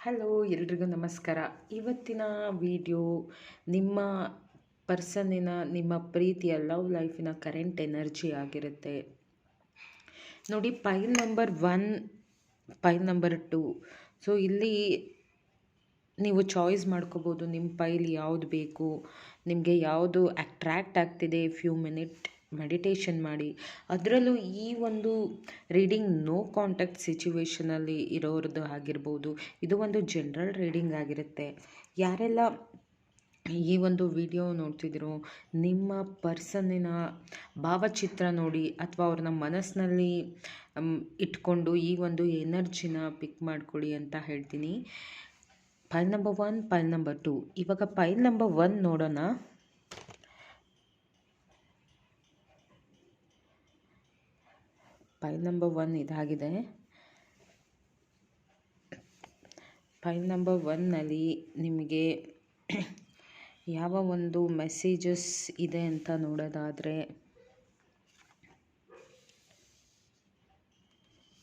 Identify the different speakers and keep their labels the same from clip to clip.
Speaker 1: Hello, ಎಲ್ರಿಗೂ ನಮಸ್ಕಾರ. ಇವತ್ತಿನ ವಿಡಿಯೋ ನಿಮ್ಮ ಪರ್ಸನ್ನಿನ ನಿಮ್ಮ ಪ್ರೀತಿಯ ಲವ್ ಲೈಫಿನ ಕರೆಂಟ್ ಎನರ್ಜಿ ಆಗಿರುತ್ತೆ. ನೋಡಿ, pile number one, pile number two. So, ಇಲ್ಲಿ ನೀವು ಚಾಯ್ಸ್ ಮಾಡ್ಕೋಬೋದು, ನಿಮ್ಮ ಪೈಲ್ ಯಾವುದು ಬೇಕು, ನಿಮಗೆ ಯಾವುದು ಅಟ್ರ್ಯಾಕ್ಟ್ ಆಗ್ತಿದೆ, ಫ್ಯೂ ಮಿನಿಟ್. ಮೆಡಿಟೇಷನ್ ಮಾಡಿ, ಅದರಲ್ಲೂ ಈ ಒಂದು ರೀಡಿಂಗ್ ನೋ ಕಾಂಟ್ಯಾಕ್ಟ್ ಸಿಚುವೇಶನಲ್ಲಿ ಇರೋರದ್ದು ಆಗಿರ್ಬೋದು. ಇದು ಒಂದು ಜನರಲ್ ರೀಡಿಂಗ್ ಆಗಿರುತ್ತೆ. ಯಾರೆಲ್ಲ ಈ ಒಂದು ವಿಡಿಯೋ ನೋಡ್ತಿದ್ರು ನಿಮ್ಮ ಪರ್ಸನ್ನಿನ ಭಾವಚಿತ್ರ ನೋಡಿ ಅಥವಾ ಅವ್ರನ್ನ ಮನಸ್ಸಿನಲ್ಲಿ ಇಟ್ಕೊಂಡು ಈ ಒಂದು ಎನರ್ಜಿನ ಪಿಕ್ ಮಾಡ್ಕೊಳ್ಳಿ ಅಂತ ಹೇಳ್ತೀನಿ. Pile number one pile number two ಇವಾಗ ಪೈಲ್ ನಂಬರ್ ಒನ್ ನೋಡೋಣ. ಪೈಲ್ ನಂಬರ್ ಒನ್ ಇದಾಗಿದೆ. ಪೈಲ್ ನಂಬರ್ ಒನ್ನಲ್ಲಿ ನಿಮಗೆ ಯಾವ ಒಂದು ಮೆಸೇಜಸ್ ಇದೆ ಅಂತ ನೋಡೋದಾದರೆ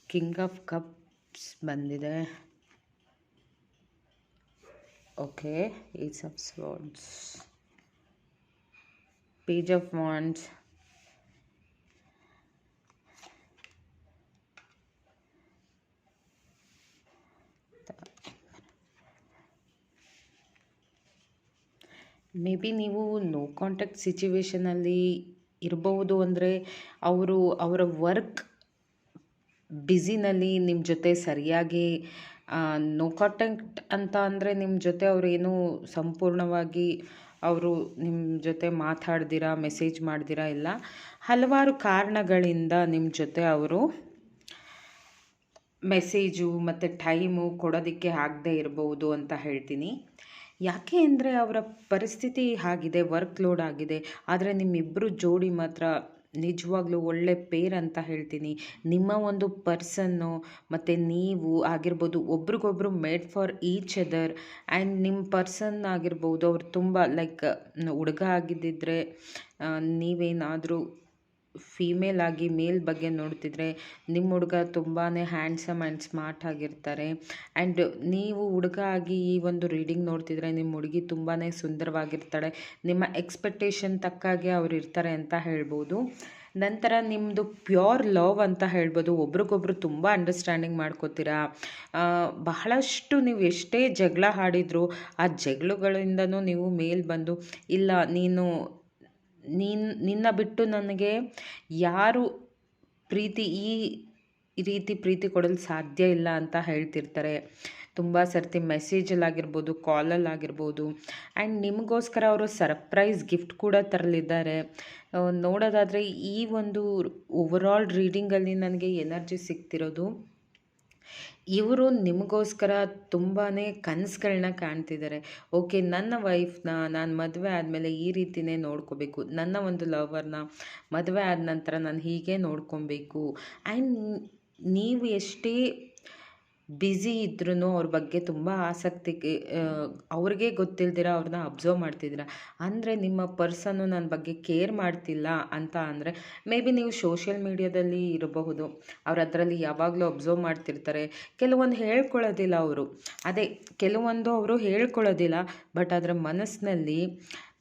Speaker 1: ಕಿಂಗ್ ಆಫ್ ಕಪ್ಸ್ ಬಂದಿದೆ. Okay ace of swords page of wands maybe ನೀವು ನೋ ಕಾಂಟ್ಯಾಕ್ಟ್ ಸಿಚುವೇಶನಲ್ಲಿ ಇರಬಹುದು ಅಂದರೆ ಅವರು ಅವರ ವರ್ಕ್ ಬ್ಯುಸಿನಲ್ಲಿ ನಿಮ್ಮ ಜೊತೆ ಸರಿಯಾಗಿ ನೋ ಕಾಂಟ್ಯಾಕ್ಟ್ ಅಂತ ಅಂದರೆ ನಿಮ್ಮ ಜೊತೆ ಅವರೇನು ಸಂಪೂರ್ಣವಾಗಿ ಅವರು ನಿಮ್ಮ ಜೊತೆ ಮಾತಾಡ್ದಿರಾ ಮೆಸೇಜ್ ಮಾಡ್ದಿರಾ ಇಲ್ಲ. ಹಲವಾರು ಕಾರಣಗಳಿಂದ ನಿಮ್ಮ ಜೊತೆ ಅವರು ಮೆಸೇಜು ಮತ್ತು ಟೈಮು ಕೊಡೋದಕ್ಕೆ ಆಗದೆ ಇರಬಹುದು ಅಂತ ಹೇಳ್ತೀನಿ. ಯಾಕೆ ಅಂದರೆ ಅವರ ಪರಿಸ್ಥಿತಿ ಆಗಿದೆ ವರ್ಕ್ ಲೋಡ್ ಆಗಿದೆ. ಆದರೆ ನಿಮ್ಮಿಬ್ಬರು ಜೋಡಿ ಮಾತ್ರ ನಿಜವಾಗ್ಲೂ ಒಳ್ಳೆ ಪೇರ್ ಅಂತ ಹೇಳ್ತೀನಿ. ನಿಮ್ಮ ಒಂದು ಪರ್ಸನ್ನು ಮತ್ತು ನೀವು ಆಗಿರ್ಬೋದು ಒಬ್ರಿಗೊಬ್ರು made for each other and ನಿಮ್ಮ ಪರ್ಸನ್ ಆಗಿರ್ಬೋದು, ಅವ್ರು ತುಂಬ ಲೈಕ್ ಹುಡುಗ ಆಗಿದ್ದಿದ್ರೆ ನೀವೇನಾದರೂ ಫೀಮೇಲ್ ಆಗಿ ಮೇಲ್ ಬಗ್ಗೆ ನೋಡ್ತಿದ್ರೆ ನಿಮ್ಮ ಹುಡುಗ ತುಂಬಾ ಹ್ಯಾಂಡ್ಸಮ್ ಆ್ಯಂಡ್ ಸ್ಮಾರ್ಟ್ ಆಗಿರ್ತಾರೆ. ಆ್ಯಂಡ್ ನೀವು ಹುಡುಗ ಆಗಿ ಈ ಒಂದು ರೀಡಿಂಗ್ ನೋಡ್ತಿದ್ರೆ ನಿಮ್ಮ ಹುಡುಗಿ ತುಂಬಾ ಸುಂದರವಾಗಿರ್ತಾಳೆ. ನಿಮ್ಮ ಎಕ್ಸ್ಪೆಕ್ಟೇಷನ್ ತಕ್ಕಾಗೆ ಅವ್ರು ಇರ್ತಾರೆ ಅಂತ ಹೇಳ್ಬೋದು. ನಂತರ ನಿಮ್ಮದು ಪ್ಯೂರ್ ಲವ್ ಅಂತ ಹೇಳ್ಬೋದು. ಒಬ್ರಿಗೊಬ್ರು ತುಂಬ ಅಂಡರ್ಸ್ಟ್ಯಾಂಡಿಂಗ್ ಮಾಡ್ಕೋತೀರಾ. ಬಹಳಷ್ಟು ನೀವು ಎಷ್ಟೇ ಜಗಳ ಆಡಿದ್ರು ಆ ಜಗಳಗಳಿಂದನೂ ನೀವು ಮೇಲ್ ಬಂದು, ಇಲ್ಲ, ನೀನು ನೀನು, ನಿನ್ನ ಬಿಟ್ಟು ನನಗೆ ಯಾರು ಪ್ರೀತಿ, ಈ ರೀತಿ ಪ್ರೀತಿ ಕೊಡಲು ಸಾಧ್ಯ ಇಲ್ಲ ಅಂತ ಹೇಳ್ತಿರ್ತಾರೆ. ತುಂಬ ಸರ್ತಿ ಮೆಸೇಜಲ್ಲಾಗಿರ್ಬೋದು ಕಾಲಲ್ಲಾಗಿರ್ಬೋದು ಆ್ಯಂಡ್ ನಿಮಗೋಸ್ಕರ ಅವರು ಸರ್ಪ್ರೈಸ್ ಗಿಫ್ಟ್ ಕೂಡ ತರಲಿದ್ದಾರೆ. ನೋಡೋದಾದರೆ ಈ ಒಂದು ಓವರಾಲ್ ರೀಡಿಂಗಲ್ಲಿ ನನಗೆ ಎನರ್ಜಿ ಸಿಗ್ತಿರೋದು ಇವರು ನಿಮಗೋಸ್ಕರ ತುಂಬಾ ಕನಸುಗಳನ್ನ ಕಾಣ್ತಿದ್ದಾರೆ ಓಕೆ, ನನ್ನ ವೈಫ್ನ ನಾನು ಮದುವೆ ಆದಮೇಲೆ ಈ ರೀತಿಯೇ ನೋಡ್ಕೋಬೇಕು. ನನ್ನ ಒಂದು ಲವರ್ನ ಮದುವೆ ಆದ ನಂತರ ನಾನು ಹೀಗೆ ನೋಡ್ಕೊಬೇಕು. ಆ್ಯಂಡ್ ನೀವು ಎಷ್ಟೇ ಬ್ಯುಸಿ ಇದ್ರೂ ಅವ್ರ ಬಗ್ಗೆ ತುಂಬ ಆಸಕ್ತಿ ಅವ್ರಿಗೆ ಗೊತ್ತಿಲ್ದಿರ ಅವ್ರನ್ನ ಅಬ್ಸರ್ವ್ ಮಾಡ್ತಿದ್ದೀರ. ಅಂದರೆ ನಿಮ್ಮ ಪರ್ಸನ್ನು ನನ್ನ ಬಗ್ಗೆ ಕೇರ್ ಮಾಡ್ತಿಲ್ಲ ಅಂತ ಅಂದರೆ ಮೇ ಬಿ ನೀವು ಸೋಷಿಯಲ್ ಮೀಡಿಯಾದಲ್ಲಿ ಇರಬಹುದು. ಅವ್ರು ಅದರಲ್ಲಿ ಯಾವಾಗಲೂ ಅಬ್ಸರ್ವ್ ಮಾಡ್ತಿರ್ತಾರೆ. ಕೆಲವೊಂದು ಹೇಳ್ಕೊಳ್ಳೋದಿಲ್ಲ ಅವರು. ಅದೇ, ಕೆಲವೊಂದು ಅವರು ಹೇಳ್ಕೊಳ್ಳೋದಿಲ್ಲ ಬಟ್ ಅದರ ಮನಸ್ಸಿನಲ್ಲಿ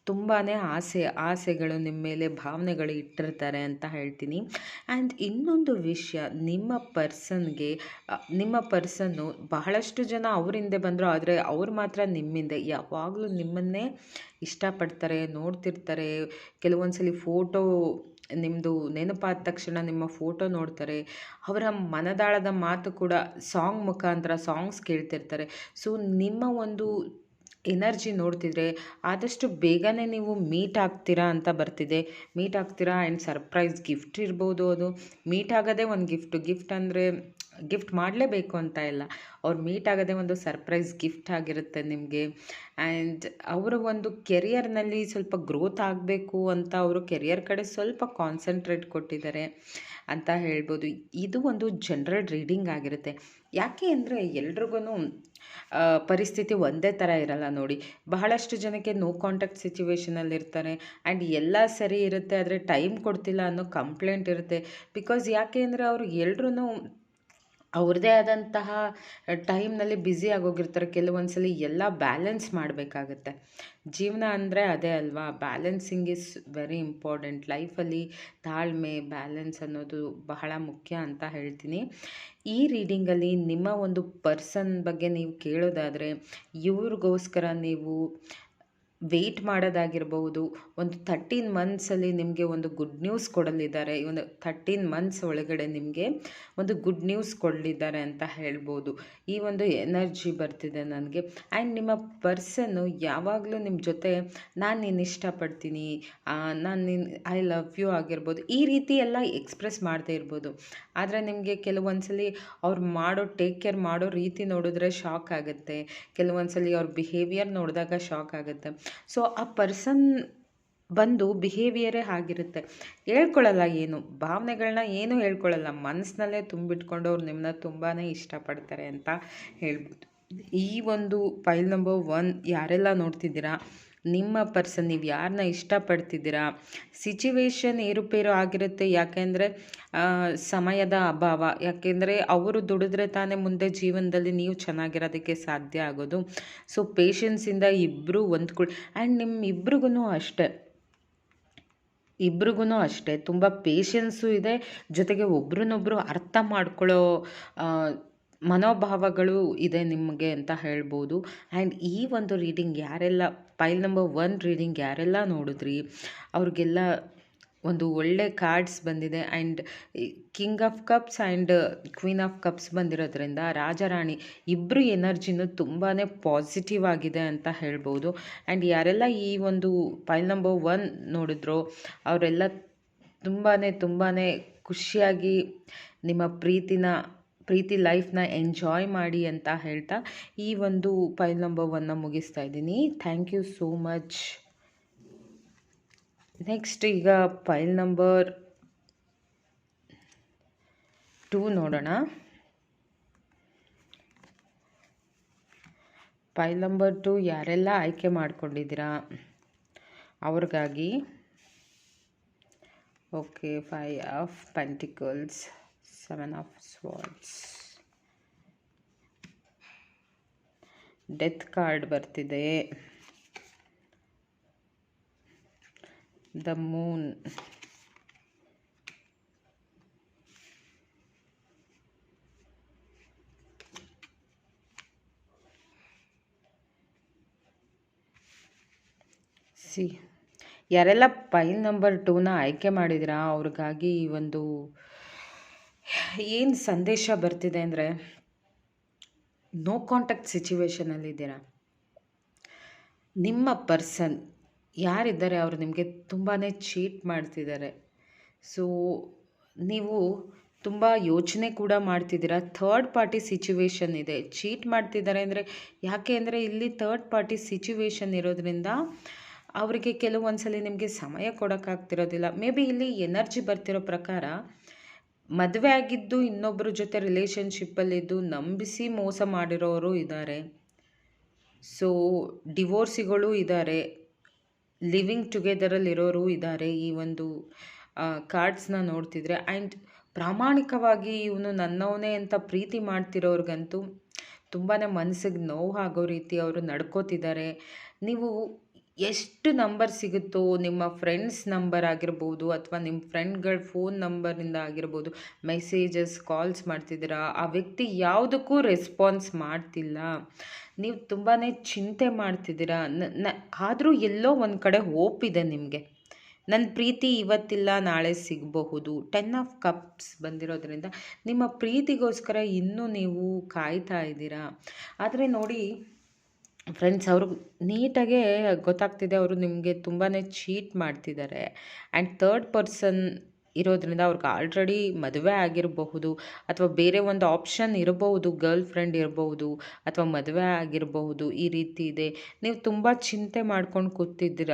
Speaker 1: ತುಂಬಾ ಆಸೆ, ಆಸೆಗಳು ನಿಮ್ಮ ಮೇಲೆ ಭಾವನೆಗಳು ಇಟ್ಟಿರ್ತಾರೆ ಅಂತ ಹೇಳ್ತೀನಿ. ಆ್ಯಂಡ್ ಇನ್ನೊಂದು ವಿಷಯ, ನಿಮ್ಮ ಪರ್ಸನ್ಗೆ ನಿಮ್ಮ ಪರ್ಸನ್ನು ಬಹಳಷ್ಟು ಜನ ಅವರಿಂದೆ ಬಂದರು, ಆದರೆ ಅವ್ರು ಮಾತ್ರ ನಿಮ್ಮಿಂದೆ. ಯಾವಾಗಲೂ ನಿಮ್ಮನ್ನೇ ಇಷ್ಟಪಡ್ತಾರೆ, ನೋಡ್ತಿರ್ತಾರೆ. ಕೆಲವೊಂದು ಸಲ ಫೋಟೋ ನಿಮ್ಮದು ನೆನಪಾದ ತಕ್ಷಣ ನಿಮ್ಮ ಫೋಟೋ ನೋಡ್ತಾರೆ. ಅವರ ಮನದಾಳದ ಮಾತು ಕೂಡ ಸಾಂಗ್ ಮುಖಾಂತರ ಸಾಂಗ್ಸ್ ಕೇಳ್ತಿರ್ತಾರೆ. ಸೊ ನಿಮ್ಮ ಒಂದು ಎನರ್ಜಿ ನೋಡ್ತಿದ್ರೆ ಆದಷ್ಟು ಬೇಗನೆ ನೀವು ಮೀಟ್ ಆಗ್ತೀರಾ ಅಂತ ಬರ್ತಿದೆ. ಮೀಟ್ ಆಗ್ತೀರಾ ಆ್ಯಂಡ್ ಸರ್ಪ್ರೈಸ್ ಗಿಫ್ಟ್ ಇರ್ಬೋದು ಅದು. ಮೀಟ್ ಆಗೋದೇ ಒಂದು ಗಿಫ್ಟು. ಗಿಫ್ಟ್ ಅಂದರೆ ಗಿಫ್ಟ್ ಮಾಡಲೇಬೇಕು ಅಂತ ಇಲ್ಲ. ಅವ್ರು ಮೀಟ್ ಆಗೋದೇ ಒಂದು ಸರ್ಪ್ರೈಸ್ ಗಿಫ್ಟ್ ಆಗಿರುತ್ತೆ ನಿಮಗೆ. ಆ್ಯಂಡ್ ಅವರ ಒಂದು ಕೆರಿಯರ್ನಲ್ಲಿ ಸ್ವಲ್ಪ ಗ್ರೋತ್ ಆಗಬೇಕು ಅಂತ ಅವರು ಕೆರಿಯರ್ ಕಡೆ ಸ್ವಲ್ಪ ಕಾನ್ಸಂಟ್ರೇಟ್ ಕೊಟ್ಟಿದ್ದಾರೆ ಅಂತ ಹೇಳ್ಬೋದು. ಇದು ಒಂದು ಜನರಲ್ ರೀಡಿಂಗ್ ಆಗಿರುತ್ತೆ. ಯಾಕೆ ಅಂದರೆ ಎಲ್ರಿಗೂ ಪರಿಸ್ಥಿತಿ ಒಂದೇ ಥರ ಇರಲ್ಲ ನೋಡಿ. ಬಹಳಷ್ಟು ಜನಕ್ಕೆ ನೋ ಕಾಂಟ್ಯಾಕ್ಟ್ ಸಿಚುವೇಷನಲ್ಲಿ ಇರ್ತಾರೆ. ಆ್ಯಂಡ್ ಎಲ್ಲ ಸರಿ ಇರುತ್ತೆ, ಆದರೆ ಟೈಮ್ ಕೊಡ್ತಿಲ್ಲ ಅನ್ನೋ ಕಂಪ್ಲೇಂಟ್ ಇರುತ್ತೆ. ಬಿಕಾಸ್ ಯಾಕೆ ಅಂದರೆ ಅವರು ಎಲ್ರೂ ಅವ್ರದ್ದೇ ಆದಂತಹ ಟೈಮ್ನಲ್ಲಿ ಬ್ಯುಸಿ ಆಗೋಗಿರ್ತಾರೆ. ಕೆಲವೊಂದ್ಸಲಿ ಎಲ್ಲ ಬ್ಯಾಲೆನ್ಸ್ ಮಾಡಬೇಕಾಗತ್ತೆ. ಜೀವನ ಅಂದರೆ ಅದೇ ಅಲ್ವಾ? Balancing is very important. ಲೈಫಲ್ಲಿ ತಾಳ್ಮೆ, ಬ್ಯಾಲೆನ್ಸ್ ಅನ್ನೋದು ಬಹಳ ಮುಖ್ಯ ಅಂತ ಹೇಳ್ತೀನಿ. ಈ ರೀಡಿಂಗಲ್ಲಿ ನಿಮ್ಮ ಒಂದು ಪರ್ಸನ್ ಬಗ್ಗೆ ನೀವು ಕೇಳೋದಾದರೆ, ಇವ್ರಿಗೋಸ್ಕರ ನೀವು ವೆಯ್ಟ್ ಮಾಡೋದಾಗಿರ್ಬೋದು, ಒಂದು ಥರ್ಟೀನ್ ಮಂತ್ಸಲ್ಲಿ ನಿಮಗೆ ಒಂದು ಗುಡ್ ನ್ಯೂಸ್ ಕೊಡಲಿದ್ದಾರೆ, ಒಂದು ಥರ್ಟೀನ್ ಮಂತ್ಸ್ ಒಳಗಡೆ ನಿಮಗೆ ಒಂದು ಗುಡ್ ನ್ಯೂಸ್ ಕೊಡಲಿದ್ದಾರೆ ಅಂತ ಹೇಳ್ಬೋದು. ಈ ಒಂದು ಎನರ್ಜಿ ಬರ್ತಿದೆ ನನಗೆ. ಆ್ಯಂಡ್ ನಿಮ್ಮ ಪರ್ಸನ್ನು ಯಾವಾಗಲೂ ನಿಮ್ಮ ಜೊತೆ, ನಾನು ನೀನು ಇಷ್ಟಪಡ್ತೀನಿ ನಾನು ನಿನ್ನ ಐ ಲವ್ ಯು ಆಗಿರ್ಬೋದು, ಈ ರೀತಿ ಎಲ್ಲ ಎಕ್ಸ್ಪ್ರೆಸ್ ಮಾಡದೇ ಇರ್ಬೋದು. ಆದರೆ ನಿಮಗೆ ಕೆಲವೊಂದ್ಸಲಿ ಅವ್ರು ಮಾಡೋ ಟೇಕ್ ಕೇರ್ ಮಾಡೋ ರೀತಿ ನೋಡಿದ್ರೆ ಶಾಕ್ ಆಗುತ್ತೆ. ಕೆಲವೊಂದ್ಸಲಿ ಅವ್ರ ಬಿಹೇವಿಯರ್ ನೋಡಿದಾಗ ಶಾಕ್ ಆಗುತ್ತೆ. ಸೊ ಆ ಪರ್ಸನ್ ಬಂದು ಬಿಹೇವಿಯರೇ ಆಗಿರುತ್ತೆ. ಹೇಳ್ಕೊಳ್ಳಲ್ಲ ಏನು ಭಾವನೆಗಳನ್ನ ಏನು ಹೇಳ್ಕೊಳ್ಳಲ್ಲ ಮನಸ್ಸಿನಲ್ಲೇ ತುಂಬಿಟ್ಕೊಂಡು ಅವ್ರು ನಿಮ್ಮನ್ನ ತುಂಬಾ ಇಷ್ಟಪಡ್ತಾರೆ ಅಂತ ಹೇಳ್ಬೋದು ಈ ಒಂದು ಫೈಲ್ ನಂಬರ್ ಒನ್ ಯಾರೆಲ್ಲ ನೋಡ್ತಿದ್ದೀರಾ? ನಿಮ್ಮ ಪರ್ಸನ್ ನೀವು ಯಾರನ್ನ ಇಷ್ಟಪಡ್ತಿದ್ದೀರಾ? ಸಿಚುವೇಶನ್ ಏರುಪೇರು ಆಗಿರುತ್ತೆ. ಯಾಕೆಂದರೆ ಸಮಯದ ಅಭಾವ. ಯಾಕೆಂದರೆ, ಅವರು ದುಡಿದ್ರೆ ತಾನೇ ಮುಂದೆ ಜೀವನದಲ್ಲಿ ನೀವು ಚೆನ್ನಾಗಿರೋದಕ್ಕೆ ಸಾಧ್ಯ ಆಗೋದು. ಸೊ ಪೇಷನ್ಸಿಂದ ಇಬ್ಬರು ಹೊಂದ್ಕೊಳ್ ಆ್ಯಂಡ್ ನಿಮ್ಮ ಇಬ್ರಿಗೂ ಅಷ್ಟೇ. ಇಬ್ರಿಗೂ ಅಷ್ಟೇ. ತುಂಬ ಪೇಷನ್ಸು ಇದೆ. ಜೊತೆಗೆ ಒಬ್ರನ್ನೊಬ್ಬರು ಅರ್ಥ ಮಾಡ್ಕೊಳ್ಳೋ ಮನೋಭಾವಗಳು ಇದೆ ನಿಮಗೆ ಅಂತ ಹೇಳ್ಬೋದು. ಆ್ಯಂಡ್ ಈ ಒಂದು ರೀಡಿಂಗ್ ಯಾರೆಲ್ಲ ಫೈಲ್ ನಂಬರ್ ಒನ್ ರೀಡಿಂಗ್ ಯಾರೆಲ್ಲ ನೋಡಿದ್ರಿ, ಅವ್ರಿಗೆಲ್ಲ ಒಂದು ಒಳ್ಳೆ ಕಾರ್ಡ್ಸ್ ಬಂದಿದೆ. And king of cups and queen of cups ಬಂದಿರೋದ್ರಿಂದ ರಾಜಾರಾಣಿ ಇಬ್ಬರು ಎನರ್ಜಿನೂ ತುಂಬಾ ಪಾಸಿಟಿವ್ ಆಗಿದೆ ಅಂತ ಹೇಳ್ಬೋದು. ಆ್ಯಂಡ್ ಯಾರೆಲ್ಲ ಈ ಒಂದು ಫೈಲ್ ನಂಬರ್ ಒನ್ ನೋಡಿದ್ರೋ, ಅವರೆಲ್ಲ ತುಂಬಾ ತುಂಬಾ ಖುಷಿಯಾಗಿ ನಿಮ್ಮ ಪ್ರೀತಿನ ಪ್ರೀತಿ ಲೈಫ್ನ ಎಂಜಾಯ್ ಮಾಡಿ ಅಂತ ಹೇಳ್ತಾ ಈ ಒಂದು ಫೈಲ್ ನಂಬರ್ ಒನ್ನ ಮುಗಿಸ್ತಾ ಇದ್ದೀನಿ. Thank you so much. Next ಈಗ ಫೈಲ್ ನಂಬರ್ ಟೂ ನೋಡೋಣ. ಫೈಲ್ ನಂಬರ್ ಟು ಯಾರೆಲ್ಲ ಆಯ್ಕೆ ಮಾಡ್ಕೊಂಡಿದ್ದೀರಾ? ಅವ್ರಿಗಾಗಿ. Okay five of pentacles. Seven of swords. Death card ಬರ್ತಿದೆ. ದ ಮೂನ್ ಸಿ ಯಾರೆಲ್ಲ ಫೈಲ್ ನಂಬರ್ ಟೂನ ಆಯ್ಕೆ ಮಾಡಿದಿರಾ, ಅವ್ರಿಗಾಗಿ ಈ ಒಂದು ಏನು ಸಂದೇಶ ಬರ್ತಿದೆ ಅಂದರೆ ನೋ ಕಾಂಟ್ಯಾಕ್ಟ್ ಸಿಚುವೇಶನಲ್ಲಿದ್ದೀರಾ ನಿಮ್ಮ ಪರ್ಸನ್ ಯಾರಿದ್ದಾರೆ ಅವರು ನಿಮಗೆ ತುಂಬಾ ಚೀಟ್ ಮಾಡ್ತಿದ್ದಾರೆ. ಸೊ ನೀವು ತುಂಬ ಯೋಚನೆ ಕೂಡ ಮಾಡ್ತಿದ್ದೀರಾ. ಥರ್ಡ್ ಪಾರ್ಟಿ ಸಿಚುವೇಶನ್ ಇದೆ. ಚೀಟ್ ಮಾಡ್ತಿದ್ದಾರೆ ಅಂದರೆ ಯಾಕೆ ಅಂದರೆ ಇಲ್ಲಿ ಥರ್ಡ್ ಪಾರ್ಟಿ ಸಿಚುವೇಶನ್ ಇರೋದ್ರಿಂದ ಅವರಿಗೆ ಕೆಲವೊಂದ್ಸಲಿ ನಿಮಗೆ ಸಮಯ ಕೊಡೋಕ್ಕಾಗ್ತಿರೋದಿಲ್ಲ. ಮೇ ಬಿ ಇಲ್ಲಿ ಎನರ್ಜಿ ಬರ್ತಿರೋ ಪ್ರಕಾರ ಮದುವೆ ಆಗಿದ್ದು ಇನ್ನೊಬ್ಬರ ಜೊತೆ ರಿಲೇಶನ್ಶಿಪ್ಪಲ್ಲಿದ್ದು ನಂಬಿಸಿ ಮೋಸ ಮಾಡಿರೋರು ಇದ್ದಾರೆ ಸೊ ಡಿವೋರ್ಸಿಗಳು ಇದ್ದಾರೆ ಲಿವಿಂಗ್ ಟುಗೆದರಲ್ಲಿರೋರು ಇದ್ದಾರೆ ಈ ಒಂದು ಕಾರ್ಡ್ಸ್ನ ನೋಡ್ತಿದ್ರೆ. ಆ್ಯಂಡ್ ಪ್ರಾಮಾಣಿಕವಾಗಿ ಇವನು ನನ್ನವನೇ ಅಂತ ಪ್ರೀತಿ ಮಾಡ್ತಿರೋರ್ಗಂತೂ ತುಂಬಾ ಮನಸ್ಸಿಗೆ ನೋವು ಆಗೋ ರೀತಿ ಅವರು ನಡ್ಕೋತಿದ್ದಾರೆ. ನೀವು ಎಷ್ಟು ನಂಬರ್ ಸಿಗುತ್ತೋ ನಿಮ್ಮ ಫ್ರೆಂಡ್ಸ್ ನಂಬರ್ ಆಗಿರ್ಬೋದು ಅಥವಾ ನಿಮ್ಮ ಫ್ರೆಂಡ್ಗಳ ಫೋನ್ ನಂಬರಿಂದ ಆಗಿರ್ಬೋದು ಮೆಸೇಜಸ್ ಕಾಲ್ಸ್ ಮಾಡ್ತಿದ್ದೀರಾ, ಆ ವ್ಯಕ್ತಿ ಯಾವುದಕ್ಕೂ ರೆಸ್ಪಾನ್ಸ್ ಮಾಡ್ತಿಲ್ಲ. ನೀವು ತುಂಬಾ ಚಿಂತೆ ಮಾಡ್ತಿದ್ದೀರಾ. ನ ಆದರೂ ಎಲ್ಲೋ ಒಂದು ಕಡೆ ಹೋಪ್ ಇದೆ ನಿಮಗೆ. ನನ್ನ ಪ್ರೀತಿ ಇವತ್ತಿಲ್ಲ, ನಾಳೆ ಸಿಗಬಹುದು. ಟೆನ್ ಆಫ್ ಕಪ್ಸ್ ಬಂದಿರೋದ್ರಿಂದ ನಿಮ್ಮ ಪ್ರೀತಿಗೋಸ್ಕರ ಇನ್ನೂ ನೀವು ಕಾಯ್ತಾ ಇದ್ದೀರಾ. ಆದರೆ ನೋಡಿ ಫ್ರೆಂಡ್ಸ್ ಅವರು ನೀಟಾಗೆ ಗೊತ್ತಾಗ್ತಿದೆ, ಅವರು ನಿಮಗೆ ತುಂಬಾ ಚೀಟ್ ಮಾಡ್ತಿದ್ದಾರೆ ಆ್ಯಂಡ್ ಥರ್ಡ್ ಪರ್ಸನ್ ಇರೋದ್ರಿಂದ ಅವ್ರಿಗೆ ಆಲ್ರೆಡಿ ಮದುವೆ ಆಗಿರಬಹುದು, ಅಥವಾ ಬೇರೆ ಒಂದು ಆಪ್ಷನ್ ಇರಬಹುದು ಗರ್ಲ್ ಫ್ರೆಂಡ್ ಇರಬಹುದು, ಅಥವಾ ಮದುವೆ ಆಗಿರಬಹುದು, ಈ ರೀತಿ ಇದೆ. ನೀವು ತುಂಬ ಚಿಂತೆ ಮಾಡ್ಕೊಂಡು ಕೂತಿದ್ದೀರ?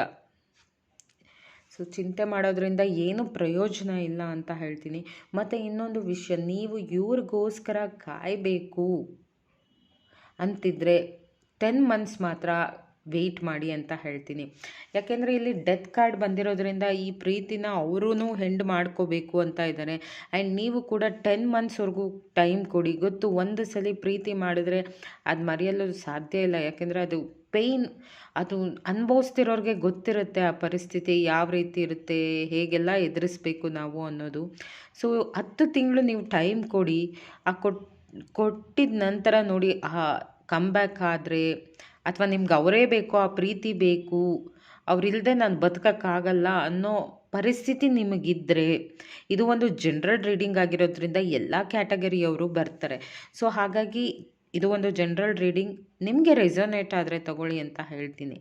Speaker 1: ಸೊ ಚಿಂತೆ ಮಾಡೋದ್ರಿಂದ ಏನು ಪ್ರಯೋಜನ ಇಲ್ಲ ಅಂತ ಹೇಳ್ತೀನಿ. ಮತ್ತು ಇನ್ನೊಂದು ವಿಷಯ, ನೀವು ಇವ್ರಿಗೋಸ್ಕರ ಕಾಯಬೇಕು ಅಂತಿದ್ರೆ ಟೆನ್ ಮಂತ್ಸ್ ಮಾತ್ರ ವೆಯ್ಟ್ ಮಾಡಿ ಅಂತ ಹೇಳ್ತೀನಿ. ಯಾಕೆಂದರೆ ಇಲ್ಲಿ ಡೆತ್ ಕಾರ್ಡ್ ಬಂದಿರೋದ್ರಿಂದ ಈ ಪ್ರೀತಿನ ಅವರೂ ಹೆಂಡ್ ಮಾಡ್ಕೋಬೇಕು ಅಂತ ಇದ್ದಾರೆ ಆ್ಯಂಡ್ ನೀವು ಕೂಡ ಟೆನ್ ಮಂತ್ಸ್ವರೆಗೂ ಟೈಮ್ ಕೊಡಿ. ಗೊತ್ತು, ಒಂದು ಸಲ ಪ್ರೀತಿ ಮಾಡಿದ್ರೆ ಅದು ಮರೆಯಲು ಸಾಧ್ಯ ಇಲ್ಲ. ಯಾಕೆಂದರೆ ಅದು ಪೇಯ್ನ್, ಅದು ಅನುಭವಿಸ್ತಿರೋರಿಗೆ ಗೊತ್ತಿರುತ್ತೆ ಆ ಪರಿಸ್ಥಿತಿ ಯಾವ ರೀತಿ ಇರುತ್ತೆ, ಹೇಗೆಲ್ಲ ಎದುರಿಸ್ಬೇಕು ನಾವು ಅನ್ನೋದು. ಸೊ, ಹತ್ತು ತಿಂಗಳು ನೀವು ಟೈಮ್ ಕೊಡಿ. ಆ ಕೊಟ್ಟು ಕೊಟ್ಟಿದ ನಂತರ ನೋಡಿ, ಆ ಕಮ್ಬ್ಯಾಕ್ ಆದರೆ ಅಥವಾ ನಿಮ್ಗೆ ಅವರೇ ಬೇಕು, ಆ ಪ್ರೀತಿ ಬೇಕು ಅವರಿಲ್ಲದೆ ನಾನು ಬದುಕೋಕ್ಕಾಗಲ್ಲ ಅನ್ನೋ ಪರಿಸ್ಥಿತಿ ನಿಮಗಿದ್ದರೆ ಇದು ಒಂದು ಜನರಲ್ ರೀಡಿಂಗ್ ಆಗಿರೋದ್ರಿಂದ ಎಲ್ಲ ಕ್ಯಾಟಗರಿಯವರು ಬರ್ತಾರೆ. ಸೊ ಹಾಗಾಗಿ ಇದು ಒಂದು ಜನರಲ್ ರೀಡಿಂಗ್ ನಿಮಗೆ ರೆಸೊನೇಟ್ ಆದರೆ ತಗೊಳ್ಳಿ ಅಂತ ಹೇಳ್ತೀನಿ.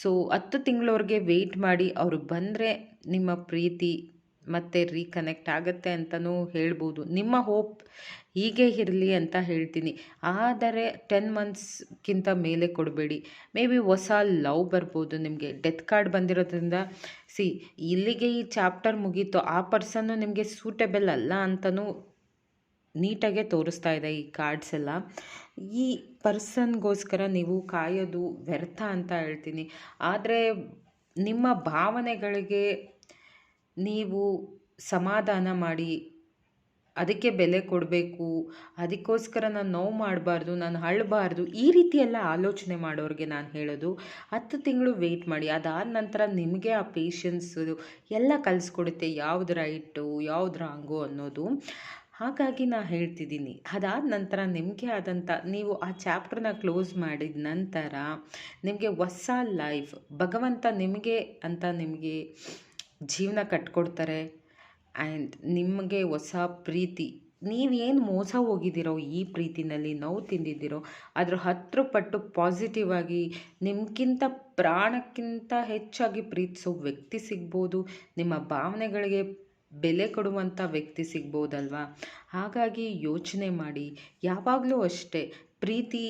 Speaker 1: ಸೊ ಹತ್ತು ತಿಂಗಳವ್ರಿಗೆ ವೆಯ್ಟ್ ಮಾಡಿ ಅವರು ಬಂದರೆ ನಿಮ್ಮ ಪ್ರೀತಿ ಮತ್ತೆ ರೀಕನೆಕ್ಟ್ ಆಗುತ್ತೆ ಅಂತಲೂ ಹೇಳ್ಬೋದು. ನಿಮ್ಮ ಹೋಪ್ ಹೀಗೆ ಇರಲಿ ಅಂತ ಹೇಳ್ತೀನಿ. ಆದರೆ ಟೆನ್ ಮಂತ್ಸ್ಗಿಂತ ಮೇಲೆ ಕೊಡಬೇಡಿ. ಮೇ ಬಿ ಹೊಸ ಲವ್ ಬರ್ಬೋದು ನಿಮಗೆ. ಡೆತ್ ಕಾರ್ಡ್ ಬಂದಿರೋದ್ರಿಂದ ಸಿ ಇಲ್ಲಿಗೆ ಈ ಚಾಪ್ಟರ್ ಮುಗೀತು, ಆ ಪರ್ಸನ್ನು ನಿಮಗೆ ಸೂಟೆಬಲ್ ಅಲ್ಲ ಅಂತಲೂ ನೀಟಾಗೆ ತೋರಿಸ್ತಾ ಇದೆ ಈ ಕಾರ್ಡ್ಸ್ ಎಲ್ಲ. ಈ ಪರ್ಸನ್ಗೋಸ್ಕರ ನೀವು ಕಾಯೋದು ವ್ಯರ್ಥ ಅಂತ ಹೇಳ್ತೀನಿ. ಆದರೆ ನಿಮ್ಮ ಭಾವನೆಗಳಿಗೆ ನೀವು ಸಮಾಧಾನ ಮಾಡಿ ಅದಕ್ಕೆ ಬೆಲೆ ಕೊಡಬೇಕು, ಅದಕ್ಕೋಸ್ಕರ ನಾನು ನೋವು ಮಾಡಬಾರ್ದು, ನಾನು ಅಳಬಾರ್ದು, ಈ ರೀತಿ ಎಲ್ಲ ಆಲೋಚನೆ ಮಾಡೋರಿಗೆ ನಾನು ಹೇಳೋದು, ಹತ್ತು ತಿಂಗಳು ವೆಯ್ಟ್ ಮಾಡಿ, ಅದಾದ ನಂತರ ನಿಮಗೆ ಆ ಪೇಷನ್ಸು ಎಲ್ಲ ಕಲಿಸ್ಕೊಡುತ್ತೆ ಯಾವ್ದು ರೈಟು ಯಾವ್ದು ರಾಂಗು ಅನ್ನೋದು. ಹಾಗಾಗಿ ನಾನು ಹೇಳ್ತಿದ್ದೀನಿ, ಅದಾದ ನಂತರ ನಿಮಗೆ ಆದಂಥ ನೀವು ಆ ಚಾಪ್ಟರ್ನ ಕ್ಲೋಸ್ ಮಾಡಿದ ನಂತರ ನಿಮಗೆ ಹೊಸ ಲೈಫ್ ಭಗವಂತ ನಿಮಗೆ ಅಂತ ನಿಮಗೆ ಜೀವನ ಕಟ್ಕೊಡ್ತಾರೆ. ಆ್ಯಂಡ್ ನಿಮಗೆ ಹೊಸ ಪ್ರೀತಿ ನೀವೇನು ಮೋಸ ಹೋಗಿದ್ದೀರೋ ಈ ಪ್ರೀತಿನಲ್ಲಿ ನೋವು ತಿಂದಿದ್ದೀರೋ, ಅದರ ಹತ್ತು ಪಟ್ಟು ಪಾಸಿಟಿವ್ ಆಗಿ ನಿಮ್ಗಿಂತ ಪ್ರಾಣಕ್ಕಿಂತ ಹೆಚ್ಚಾಗಿ ಪ್ರೀತಿಸೋ ವ್ಯಕ್ತಿ ಸಿಗ್ಬೋದು, ನಿಮ್ಮ ಭಾವನೆಗಳಿಗೆ ಬೆಲೆ ಕೊಡುವಂಥ ವ್ಯಕ್ತಿ ಸಿಗ್ಬೋದಲ್ವಾ? ಹಾಗಾಗಿ ಯೋಚನೆ ಮಾಡಿ, ಯಾವಾಗಲೂ ಅಷ್ಟೇ, ಪ್ರೀತಿ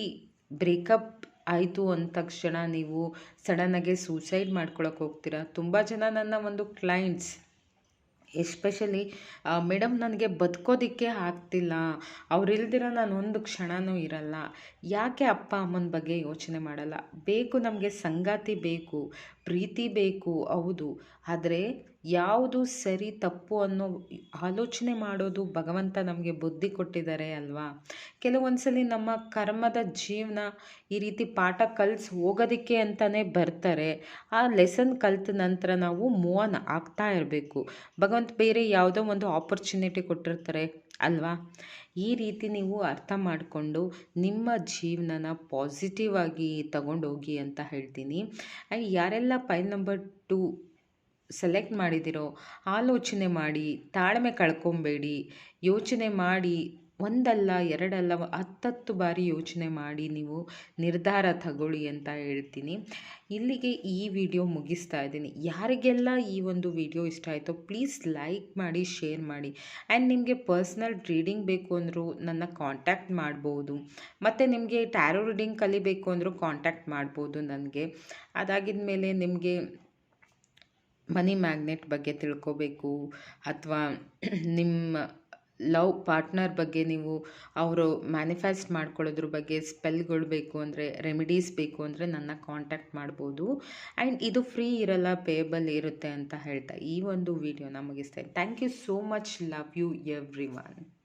Speaker 1: ಬ್ರೇಕಪ್ ಆಯಿತು ಅಂದ ತಕ್ಷಣ ನೀವು ಸಡನ್ನಾಗೆ ಸೂಸೈಡ್ ಮಾಡ್ಕೊಳಕ್ಕೆ ಹೋಗ್ತೀರಾ? ತುಂಬ ಜನ ನನ್ನ ಒಂದು ಕ್ಲೈಂಟ್ಸ್ ಎಸ್ಪೆಷಲಿ ಮೇಡಮ್ ನನಗೆ ಬದುಕೋದಕ್ಕೆ ಆಗ್ತಿಲ್ಲ. ಅವರಿಲ್ದಿರೋ ನಾನು ಒಂದು ಕ್ಷಣವೂ ಇರಲ್ಲ. ಯಾಕೆ ಅಪ್ಪ ಅಮ್ಮನ ಬಗ್ಗೆ ಯೋಚನೆ ಮಾಡಲ್ಲ? ಬೇಕು ನಮಗೆ ಸಂಗಾತಿ ಬೇಕು. ಪ್ರೀತಿ ಬೇಕು, ಹೌದು. ಆದರೆ ಯಾವುದು ಸರಿ ತಪ್ಪು ಅನ್ನೋ ಆಲೋಚನೆ ಮಾಡೋದು ಭಗವಂತ ನಮಗೆ ಬುದ್ಧಿ ಕೊಟ್ಟಿದ್ದಾರೆ ಅಲ್ವಾ? ಕೆಲವೊಂದು ಸಲ ನಮ್ಮ ಕರ್ಮದ ಜೀವನ ಈ ರೀತಿ ಪಾಠ ಕಲಿಸಿ ಹೋಗೋದಕ್ಕೆ ಅಂತಲೇ ಬರ್ತಾರೆ. ಆ ಲೆಸನ್ ಕಲಿತ ನಂತರ ನಾವು ಮೂವ್ ಆಗ್ತಾ ಇರಬೇಕು. ಭಗವಂತ ಬೇರೆ ಯಾವುದೋ ಒಂದು ಆಪರ್ಚುನಿಟಿ ಕೊಟ್ಟಿರ್ತಾರೆ. ಅಲ್ವಾ? ಈ ರೀತಿ ನೀವು ಅರ್ಥ ಮಾಡಿಕೊಂಡು ನಿಮ್ಮ ಜೀವನನ ಪಾಸಿಟಿವ್ ಆಗಿ ತಗೊಂಡೋಗಿ ಅಂತ ಹೇಳ್ತೀನಿ. ಆ್ಯಂಡ್ ಯಾರೆಲ್ಲ ಫೈಲ್ ನಂಬರ್ ಟು ಸೆಲೆಕ್ಟ್ ಮಾಡಿದಿರೋ, ಆಲೋಚನೆ ಮಾಡಿ ತಾಳ್ಮೆ ಕಳ್ಕೊಬೇಡಿ, ಯೋಚನೆ ಮಾಡಿ ಒಂದಲ್ಲ, ಎರಡಲ್ಲ, ಹತ್ತತ್ತು ಬಾರಿ ಯೋಚನೆ ಮಾಡಿ ನೀವು ನಿರ್ಧಾರ ತಗೊಳ್ಳಿ ಅಂತ ಹೇಳ್ತೀನಿ. ಇಲ್ಲಿಗೆ ಈ ವಿಡಿಯೋ ಮುಗಿಸ್ತಾ ಇದ್ದೀನಿ. ಯಾರಿಗೆಲ್ಲ ಈ ಒಂದು ವಿಡಿಯೋ ಇಷ್ಟ ಆಯಿತೋ ಪ್ಲೀಸ್ ಲೈಕ್ ಮಾಡಿ, ಶೇರ್ ಮಾಡಿ. ಆ್ಯಂಡ್ ನಿಮಗೆ ಪರ್ಸ್ನಲ್ ರೀಡಿಂಗ್ ಬೇಕು ಅಂದರೂ ನನ್ನ ಕಾಂಟ್ಯಾಕ್ಟ್ ಮಾಡ್ಬೋದು. ಮತ್ತು ನಿಮಗೆ ಟ್ಯಾರೋ ರೀಡಿಂಗ್ ಕಲಿಬೇಕು ಅಂದರೂ ಕಾಂಟ್ಯಾಕ್ಟ್ ಮಾಡ್ಬೋದು ನನಗೆ. ಅದಾಗಿದ ಮೇಲೆ ನಿಮಗೆ ಮನಿ ಮ್ಯಾಗ್ನೆಟ್ ಬಗ್ಗೆ ತಿಳ್ಕೋಬೇಕು ಅಥವಾ ನಿಮ್ಮ ಲವ್ ಪಾರ್ಟ್ನರ್ ಬಗ್ಗೆ ನೀವು ಅವರು ಮ್ಯಾನಿಫೆಸ್ಟ್ ಮಾಡ್ಕೊಳ್ಳೋದ್ರ ಬಗ್ಗೆ ಸ್ಪೆಲ್ಗಳು ಬೇಕು ಅಂದರೆ ರೆಮಿಡೀಸ್ ಬೇಕು ಅಂದರೆ ನನ್ನ ಕಾಂಟ್ಯಾಕ್ಟ್ ಮಾಡ್ಬೋದು. ಆ್ಯಂಡ್ ಇದು ಫ್ರೀ ಇರಲ್ಲ, ಪೇಬಲ್ ಇರುತ್ತೆ ಅಂತ ಹೇಳ್ತಾ ಈ ಒಂದು ವಿಡಿಯೋನ ಮುಗಿಸ್ತೇನೆ. Thank you so much. Love you everyone